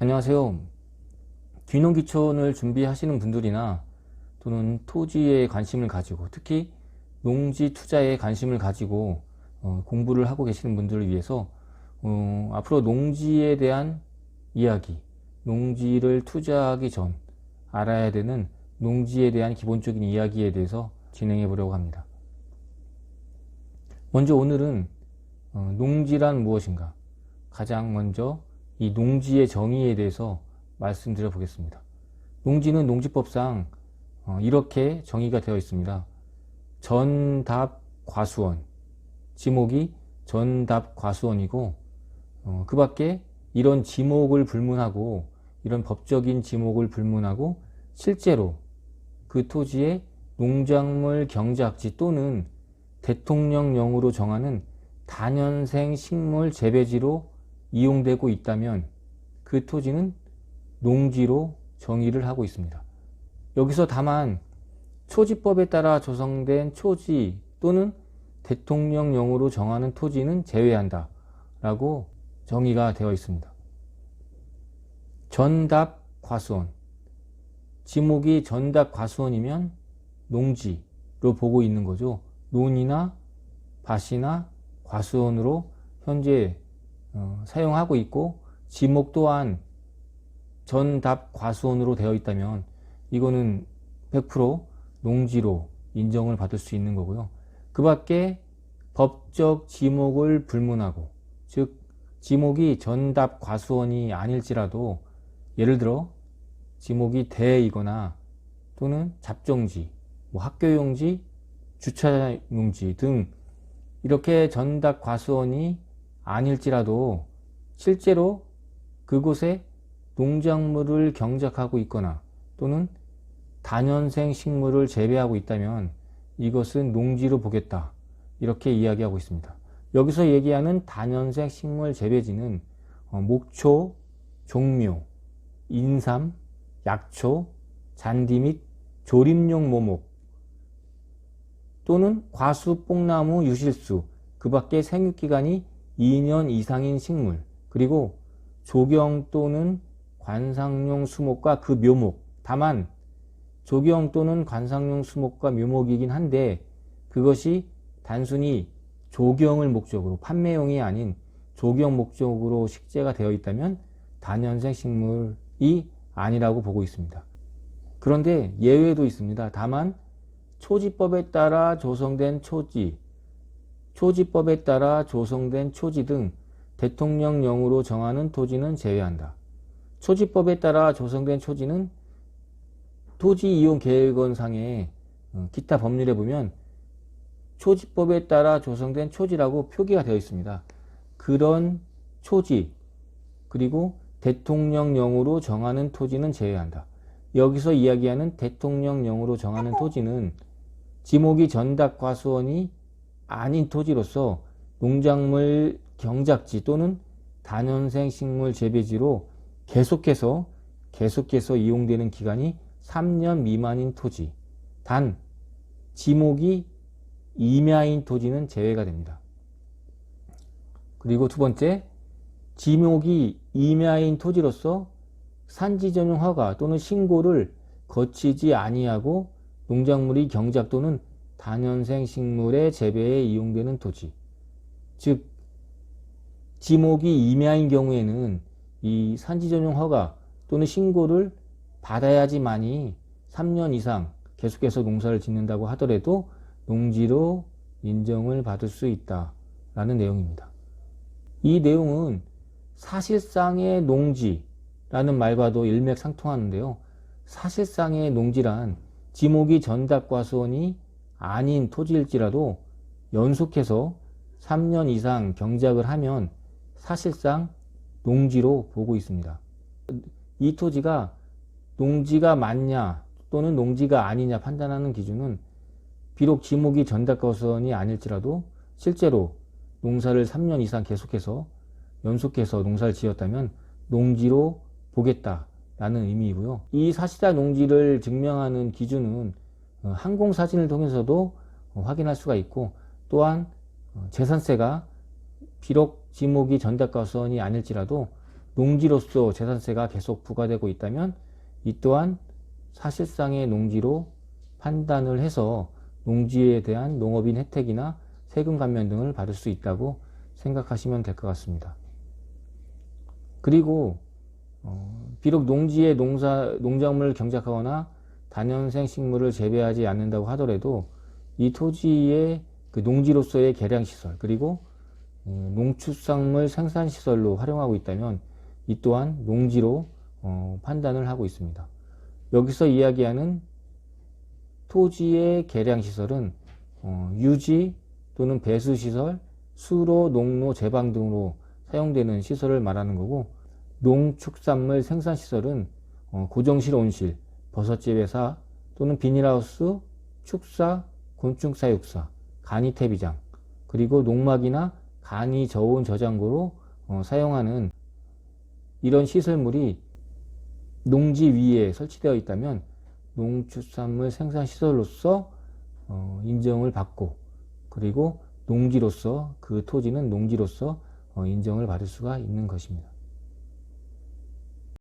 안녕하세요. 귀농귀촌을 준비하시는 분들이나 또는 토지에 관심을 가지고 특히 농지 투자에 관심을 가지고 어, 공부를 하고 계시는 분들을 위해서 어, 앞으로 농지에 대한 이야기, 농지를 투자하기 전 알아야 되는 농지에 대한 기본적인 이야기에 대해서 진행해 보려고 합니다. 먼저 오늘은 어, 농지란 무엇인가? 가장 먼저 이 농지의 정의에 대해서 말씀드려 보겠습니다. 농지는 농지법상 어, 이렇게 정의가 되어 있습니다. 전답 과수원 지목이 전답 과수원이고 어, 그 밖에 이런 지목을 불문하고 이런 법적인 지목을 불문하고 실제로 그 토지의 농작물 경작지 또는 대통령령으로 정하는 단연생 식물 재배지로 이용되고 있다면 그 토지는 농지로 정의를 하고 있습니다. 여기서 다만 초지법에 따라 조성된 초지 또는 대통령령으로 정하는 토지는 제외한다 라고 정의가 되어 있습니다. 전답 과수원 지목이 전답 과수원이면 농지로 보고 있는 거죠. 논이나 밭이나 과수원으로 현재 어, 사용하고 있고 지목 또한 전답 과수원으로 되어 있다면 이거는 100% 농지로 인정을 받을 수 있는 거고요. 그 밖에 법적 지목을 불문하고 즉 지목이 전답 과수원이 아닐지라도 예를 들어 지목이 대이거나 또는 잡종지, 뭐 학교용지, 주차용지 등 이렇게 전답 과수원이 아닐지라도 실제로 그곳에 농작물을 경작하고 있거나 또는 단연생 식물을 재배하고 있다면 이것은 농지로 보겠다. 이렇게 이야기하고 있습니다. 여기서 얘기하는 단연생 식물 재배지는 어, 목초, 종묘, 인삼, 약초, 잔디 및 조림용 모목 또는 과수, 뽕나무, 유실수 그 밖에 생육기간이 2년 이상인 식물 그리고 조경 또는 관상용 수목과 그 묘목 다만 조경 또는 관상용 수목과 묘목이긴 한데 그것이 단순히 조경을 목적으로 판매용이 아닌 조경 목적으로 식재가 되어 있다면 단연생 식물이 아니라고 보고 있습니다. 그런데 예외도 있습니다. 다만 초지법에 따라 조성된 초지, 초지법에 따라 조성된 초지 등 대통령령으로 정하는 토지는 제외한다. 초지법에 따라 조성된 초지는 토지 이용 계획원상의 어, 기타 법률에 보면 초지법에 따라 조성된 초지라고 표기가 되어 있습니다. 그런 초지 그리고 대통령령으로 정하는 토지는 제외한다. 여기서 이야기하는 대통령령으로 정하는 토지는 지목이 전답과수원이 아닌 토지로서 농작물 경작지 또는 단연생 식물 재배지로 계속해서 계속해서 이용되는 기간이 3년 미만인 토지 단 지목이 임야인 토지는 제외가 됩니다. 그리고 두 번째, 지목이 임야인 토지로서 산지 전용 허가 또는 신고를 거치지 아니하고 농작물이 경작 또는 단연생 식물의 재배에 이용되는 토지. 즉, 지목이 임야인 경우에는 이 산지 전용 허가 또는 신고를 받아야지만이 3년 이상 계속해서 농사를 짓는다고 하더라도 농지로 인정을 받을 수 있다라는 내용입니다. 이 내용은 사실상의 농지라는 말과도 일맥상통하는데요. 사실상의 농지란 지목이 전답과 수원이 아닌 토지일지라도 연속해서 3년 이상 경작을 하면 사실상 농지로 보고 있습니다. 이 토지가 농지가 맞냐 또는 농지가 아니냐 판단하는 기준은 비록 지목이 전달거선이 아닐지라도 실제로 농사를 3년 이상 계속해서 연속해서 농사를 지었다면 농지로 보겠다라는 의미이고요. 이 사실상 농지를 증명하는 기준은 어, 항공 사진을 통해서도 어, 확인할 수가 있고 또한 어, 재산세가 비록 지목이 전달가선이 아닐지라도 농지로서 재산세가 계속 부과되고 있다면 이 또한 사실상의 농지로 판단을 해서 농지에 대한 농업인 혜택이나 세금 감면 등을 받을 수 있다고 생각하시면 될 것 같습니다. 그리고 어, 비록 농지에 농사 농작물을 경작하거나 다년생 식물을 재배하지 않는다고 하더라도 이 토지의 그 농지로서의 개량 시설 그리고 어, 농축산물 생산 시설로 활용하고 있다면 이 또한 농지로 어, 판단을 하고 있습니다. 여기서 이야기하는 토지의 개량 시설은 어, 유지 또는 배수 시설, 수로, 농로, 제방 등으로 사용되는 시설을 말하는 거고 농축산물 생산 시설은 어, 고정실 온실, 버섯집 회사 또는 비닐하우스, 축사, 곤충 사육사, 간이 퇴비장 그리고 농막이나 간이 저온 저장고로 어, 사용하는 이런 시설물이 농지 위에 설치되어 있다면 농축산물 생산 시설로서 어, 인정을 받고 그리고 농지로서 그 토지는 농지로서 어, 인정을 받을 수가 있는 것입니다.